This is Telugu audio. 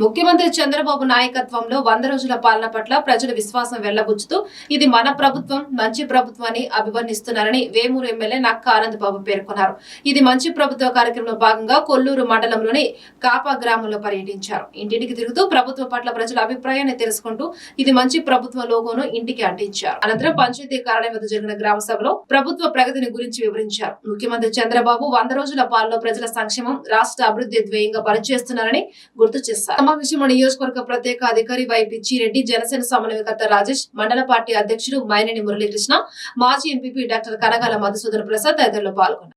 ముఖ్యమంత్రి చంద్రబాబు నాయకత్వంలో వంద రోజుల పాలన పట్ల ప్రజలు విశ్వాసం వెళ్ళబుచ్చుతూ ఇది మన ప్రభుత్వం మంచి ప్రభుత్వాన్ని అభివర్ణిస్తున్నారని వేమూరు ఎమ్మెల్యే నక్క ఆనందబాబు పేర్కొన్నారు. ఇది మంచి ప్రభుత్వ కార్యక్రమంలో భాగంగా కొల్లూరు మండలంలోని కాపా గ్రామంలో పర్యటించారు. ఇంటింటికి తిరుగుతూ ప్రభుత్వం పట్ల ప్రజల అభిప్రాయాన్ని తెలుసుకుంటూ ఇది మంచి ప్రభుత్వ లోగోను ఇంటికి అంటించారు. అనంతరం పంచాయతీ కార్యాలయం వద్ద జరిగిన గ్రామ సభలో ప్రభుత్వ ప్రగతిని గురించి వివరించారు. ముఖ్యమంత్రి చంద్రబాబు వంద రోజుల పాలనలో ప్రజల సంక్షేమం రాష్ట్ర అభివృద్ధి ధ్యేయంగా పనిచేస్తున్నారని గుర్తు చేశారు. సమావేశంలో నియోజకవర్గ ప్రత్యేక అధికారి వై పిచ్చిరెడ్డి జనసేన సమన్వయకర్త రాజేష్ మండల పార్టీ అధ్యక్షుడు మైనేని మురళీకృష్ణ మాజీ ఎంపీపీ డాక్టర్ కనగాల మధుసూదన్ ప్రసాద్ తదితరులు పాల్గొన్నారు.